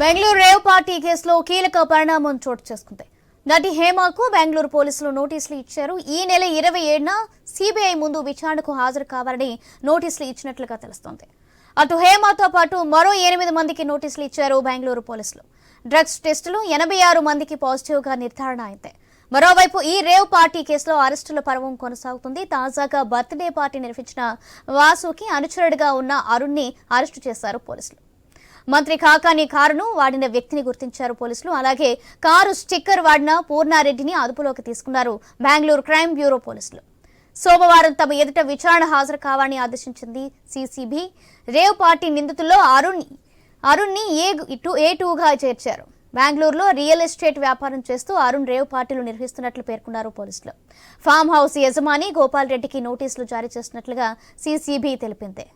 Bengaluru rave party కేసులో కీలక పరిణామం చోటు చేసుకుంది. నటి హేమకు బెంగళూరు పోలీసులు నోటీసులు ఇచ్చారు. ఈ నెల ఇరవై ఏడున సిబిఐ ముందు విచారణకు హాజరు కావాలని నోటీసులు ఇచ్చినట్లుగా తెలుస్తోంది. అటు హేమతో పాటు మరో ఎనిమిది మందికి నోటీసులు ఇచ్చారు బెంగళూరు పోలీసులు. డ్రగ్స్ టెస్టులు ఎనభై ఆరు మందికి పాజిటివ్గా నిర్ధారణ అయింది. మరోవైపు ఈ రేవ్ పార్టీ కేసులో అరెస్టుల పర్వం కొనసాగుతుంది. తాజాగా బర్త్డే పార్టీ నిర్వహించిన వాసుకి అనుచరుడిగా ఉన్న అరుణ్ని అరెస్టు చేశారు పోలీసులు. మంత్రి కాకాని కారును వాడిన వ్యక్తిని గుర్తించారు పోలీసులు. అలాగే కారు స్టిక్కర్ వాడిన పూర్ణారెడ్డిని అదుపులోకి తీసుకున్నారు బెంగళూరు క్రైమ్ బ్యూరో పోలీసులు. సోమవారం తమ ఎదుట విచారణ హాజరు కావాలని ఆదేశించింది సీసీబీ. రేవ్ పార్టీ నిందితుల్లో అరుణ్ అరుణ్ని ఏ టూ ఏ టూగా చేర్చారు. బెంగళూరులో రియల్ ఎస్టేట్ వ్యాపారం చేస్తూ అరుణ్ రేవ్ పార్టీలు నిర్వహిస్తున్నట్లు పేర్కొన్నారు పోలీసులు. ఫామ్ హౌస్ యజమాని గోపాల్ రెడ్డికి నోటీసులు జారీ చేసినట్లుగా సీసీబీ తెలిపింది.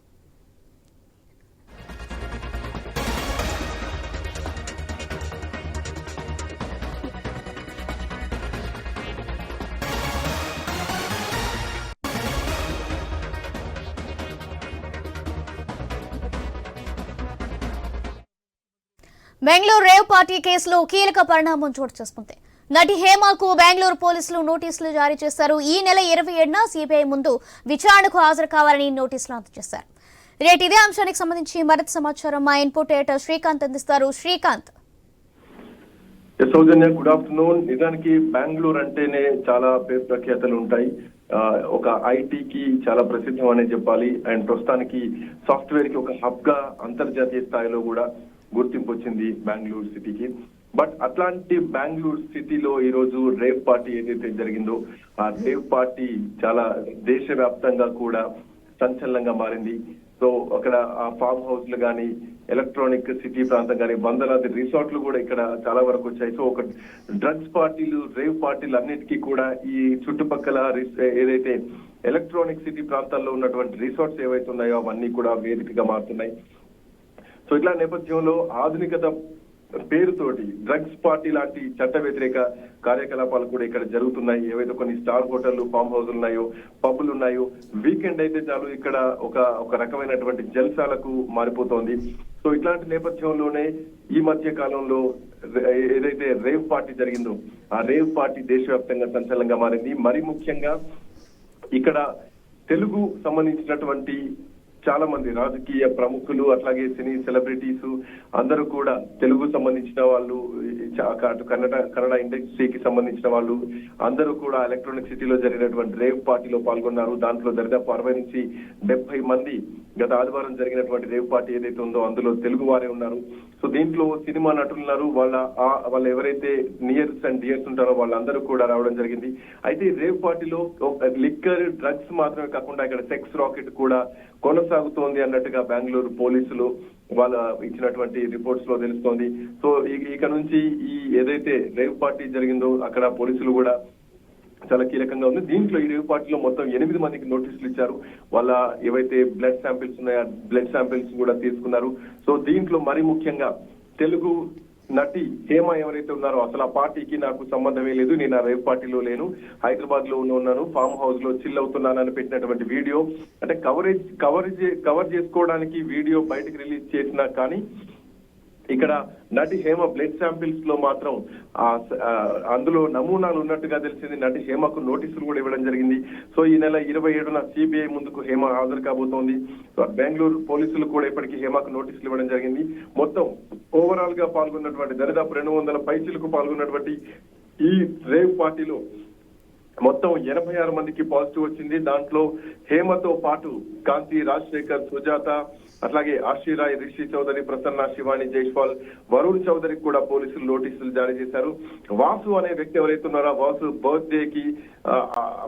బెంగళూరు రేవ్ పార్టీ కేసులో కీలక పరిణామం చోటు చేసుకుంది. నటి హేమకు బెంగళూరు పోలీసులు నోటీసులు జారీ చేశారు. ఈ నెల ఇరవై ఏడున సిబిఐ ముందు విచారణకు హాజరు కావాలని నోటీసులు అందజేశారు. రేటు ఇదే అంశానికి సంబంధించి మరింత సమాచారం మా ఇన్పుట్ ఎడిటర్ శ్రీకాంత్ అందిస్తారు. శ్రీకాంత్. సౌజన్య గుడ్ ఆఫ్టర్నూన్ నిజానికి బెంగళూరు అంటేనే చాలా పేరు ప్రఖ్యాతలు ఉంటాయి. ఒక ఒక ఐటీకి చాలా ప్రసిద్ధం అనే చెప్పాలి. అండ్ ప్రస్తుతానికి సాఫ్ట్వేర్కి ఒక హబ్గా అంతర్జాతీయ స్థాయిలో కూడా గుర్తింపు వచ్చింది బెంగళూరు సిటీకి. బట్ అట్లాంటి బెంగళూరు సిటీలో ఈ రోజు రేవ్ పార్టీ ఏదైతే జరిగిందో ఆ రేవ్ పార్టీ చాలా దేశవ్యాప్తంగా కూడా సంచలనంగా మారింది. సో అక్కడ ఆ ఫామ్ హౌస్లు కానీ ఎలక్ట్రానిక్ సిటీ ప్రాంతం కానీ వందలాది రిసార్ట్లు కూడా ఇక్కడ చాలా వరకు వచ్చాయి. సో ఒక డ్రగ్స్ పార్టీలు రేవ్ పార్టీలు అన్నిటికీ కూడా ఈ చుట్టుపక్కల ఏదైతే ఎలక్ట్రానిక్ సిటీ ప్రాంతాల్లో ఉన్నటువంటి రిసార్ట్స్ ఏవైతే ఉన్నాయో అవన్నీ కూడా వేదికగా మారుతున్నాయి. సో ఇట్లా నేపథ్యంలో ఆధునికత పేరుతోటి డ్రగ్స్ పార్టీ లాంటి చట్ట వ్యతిరేక కార్యకలాపాలు కూడా ఇక్కడ జరుగుతున్నాయి. ఏవైతే కొన్ని స్టార్ హోటళ్ళు ఫామ్ హౌస్ ఉన్నాయో పబ్బులు ఉన్నాయో వీకెండ్ అయితే చాలు ఇక్కడ ఒక ఒక రకమైనటువంటి జల్సాలకు మారిపోతోంది. సో ఇట్లాంటి నేపథ్యంలోనే ఈ మధ్య కాలంలో ఏదైతే రేవ్ పార్టీ జరిగిందో ఆ రేవ్ పార్టీ దేశవ్యాప్తంగా సంచలనంగా మారింది. మరి ముఖ్యంగా ఇక్కడ తెలుగు సంబంధించినటువంటి చాలా మంది రాజకీయ ప్రముఖులు అట్లాగే సినీ సెలబ్రిటీస్ అందరూ కూడా తెలుగు సంబంధించిన వాళ్ళు అటు కన్నడ కన్నడ ఇండస్ట్రీకి సంబంధించిన వాళ్ళు అందరూ కూడా ఎలక్ట్రానిక్ సిటీలో జరిగినటువంటి రేవ్ పార్టీలో పాల్గొన్నారు. దాంట్లో దరిదాపు అరవై నుంచి డెబ్బై మంది గత ఆదివారం జరిగినటువంటి రేవ్ పార్టీ ఏదైతే ఉందో అందులో తెలుగు వారే ఉన్నారు. సో దీంట్లో సినిమా నటులు ఉన్నారు వాళ్ళ వాళ్ళు ఎవరైతే నియర్స్ అండ్ డియర్స్ ఉంటారో వాళ్ళందరూ కూడా రావడం జరిగింది. అయితే రేవ్ పార్టీలో లిక్కర్ డ్రగ్స్ మాత్రమే కాకుండా ఇక్కడ సెక్స్ రాకెట్ కూడా కొనసాగుతోంది అన్నట్టుగా బెంగళూరు పోలీసులు వాళ్ళ ఇచ్చినటువంటి రిపోర్ట్స్లో తెలుస్తోంది. సో ఇక నుంచి ఈ ఏదైతే రేవ్ పార్టీ జరిగిందో అక్కడ పోలీసులు కూడా చాలా కీలకంగా ఉంది. దీంట్లో ఈ రేవ్ పార్టీలో మొత్తం ఎనిమిది మందికి నోటీసులు ఇచ్చారు. వాళ్ళ ఏవైతే బ్లడ్ శాంపిల్స్ ఉన్నాయో బ్లడ్ శాంపిల్స్ కూడా తీసుకున్నారు. సో దీంట్లో మరి ముఖ్యంగా తెలుగు నటి హేమ ఎవరైతే ఉన్నారో అసలు ఆ పార్టీకి నాకు సంబంధమే లేదు. నేను ఆ రేవ్ పార్టీలో లేను. హైదరాబాద్లో ఉన్నాను. ఫామ్ హౌస్లో చిల్ అవుతున్నానని పెట్టినటువంటి వీడియో. అంటే కవరేజ్ కవరేజ్ కవర్ చేసుకోవడానికి వీడియో బయటకు రిలీజ్ చేసినా కానీ ఇక్కడ నటి హేమ బ్లడ్ శాంపిల్స్లో మాత్రం అందులో నమూనాలు ఉన్నట్టుగా తెలిసింది. నటి హేమకు నోటీసులు కూడా ఇవ్వడం జరిగింది. సో ఈ నెల ఇరవై ఏడున సిబిఐ ముందుకు హేమ హాజరు కాబోతోంది. సో బెంగళూరు పోలీసులు కూడా ఇప్పటికీ హేమకు నోటీసులు ఇవ్వడం జరిగింది. మొత్తం ఓవరాల్గా పాల్గొన్నటువంటి దరిదాపు రెండు వందల పైచీలకు పాల్గొన్నటువంటి ఈ రేవ్ పార్టీలో మొత్తం ఎనభై ఆరు మందికి పాజిటివ్ వచ్చింది. దాంట్లో హేమతో పాటు కాంతి రాజశేఖర్ సుజాత అట్లాగే ఆశీరాయ్ రిషి చౌదరి ప్రసన్న శివాణి జైస్వాల్ వరుణ్ చౌదరికి కూడా పోలీసులు నోటీసులు జారీ చేశారు. వాసు అనే వ్యక్తి ఎవరైతే ఉన్నారో వాసు బర్త్డే కి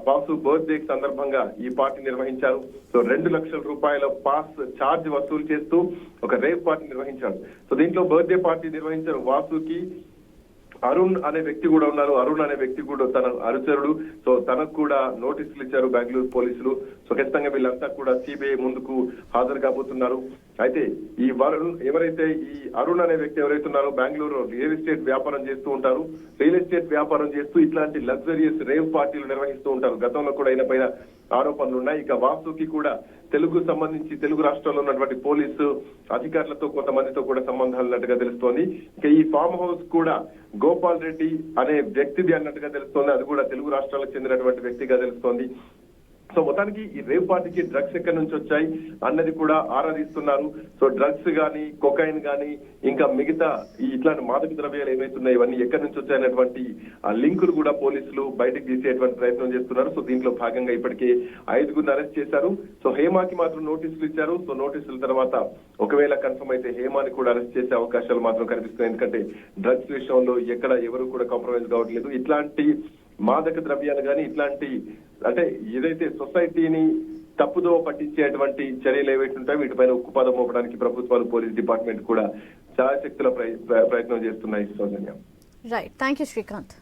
వాసు బర్త్డే సందర్భంగా ఈ పార్టీ నిర్వహించారు. సో రెండు లక్షల రూపాయల పాస్ ఛార్జ్ వసూలు చేస్తూ ఒక రేవ్ పార్టీ నిర్వహించారు. సో దీంట్లో బర్త్డే పార్టీ నిర్వహించారు వాసుకి. అరుణ్ అనే వ్యక్తి కూడా ఉన్నారు. అరుణ్ అనే వ్యక్తి కూడా తన అనుచరుడు. సో తనకు కూడా నోటీసులు ఇచ్చారు బెంగళూరు పోలీసులు. సో ఖచ్చితంగా వీళ్ళంతా కూడా సిబిఐ ముందుకు హాజరు కాబోతున్నారు. అయితే ఈ వరుణ్ ఎవరైతే ఈ అరుణ్ అనే వ్యక్తి ఎవరైతే ఉన్నారో బెంగళూరు రియల్ ఎస్టేట్ వ్యాపారం చేస్తూ ఉంటారు. రియల్ ఎస్టేట్ వ్యాపారం చేస్తూ ఇట్లాంటి లగ్జరియస్ రేవ్ పార్టీలు నిర్వహిస్తూ ఉంటారు. గతంలో కూడా ఆయన పైన ఆరోపణలు ఉన్నాయి. ఇక వాసుకి కూడా తెలుగు సంబంధించి తెలుగు రాష్ట్రాల్లో ఉన్నటువంటి పోలీసు అధికారులతో కొంతమందితో కూడా సంబంధాలు ఉన్నట్టుగా తెలుస్తోంది. ఇక ఈ ఫామ్ హౌస్ కూడా గోపాల్ రెడ్డి అనే వ్యక్తిది అన్నట్టుగా తెలుస్తోంది. అది కూడా తెలుగు రాష్ట్రాలకు చెందినటువంటి వ్యక్తిగా తెలుస్తోంది. సో మొత్తానికి ఈ రేవ్ పార్టీకి డ్రగ్స్ ఎక్కడి నుంచి వచ్చాయి అన్నది కూడా ఆరాధిస్తున్నారు. సో డ్రగ్స్ కానీ కొకైన్ కానీ ఇంకా మిగతా ఇట్లాంటి మాదక ద్రవ్యాలు ఏవైతున్నాయి ఇవన్నీ ఎక్కడి నుంచి వచ్చాయనేటువంటి ఆ లింకులు కూడా పోలీసులు బయటకు తీసేటువంటి ప్రయత్నం చేస్తున్నారు. సో దీంట్లో భాగంగా ఇప్పటికే ఐదుగురిని అరెస్ట్ చేశారు. సో హేమాకి మాత్రం నోటీసులు ఇచ్చారు. సో నోటీసుల తర్వాత ఒకవేళ కన్ఫర్మ్ అయితే హేమాని కూడా అరెస్ట్ చేసే అవకాశాలు మాత్రం కనిపిస్తున్నాయి. ఎందుకంటే డ్రగ్స్ విషయంలో ఎక్కడ ఎవరు కూడా కాంప్రమైజ్ కావట్లేదు. ఇట్లాంటి మాదక ద్రవ్యాలు కానీ ఇట్లాంటి అంటే ఏదైతే సొసైటీని తప్పుదో పట్టించేటువంటి చర్యలు ఏవైతే ఉంటాయో వీటిపైన ఉక్కుపాదం మోపడానికి ప్రభుత్వాలు పోలీస్ డిపార్ట్మెంట్ కూడా చాలా శక్తుల ప్రయత్నం చేస్తున్నాయి Soujanya right thank you Srikanth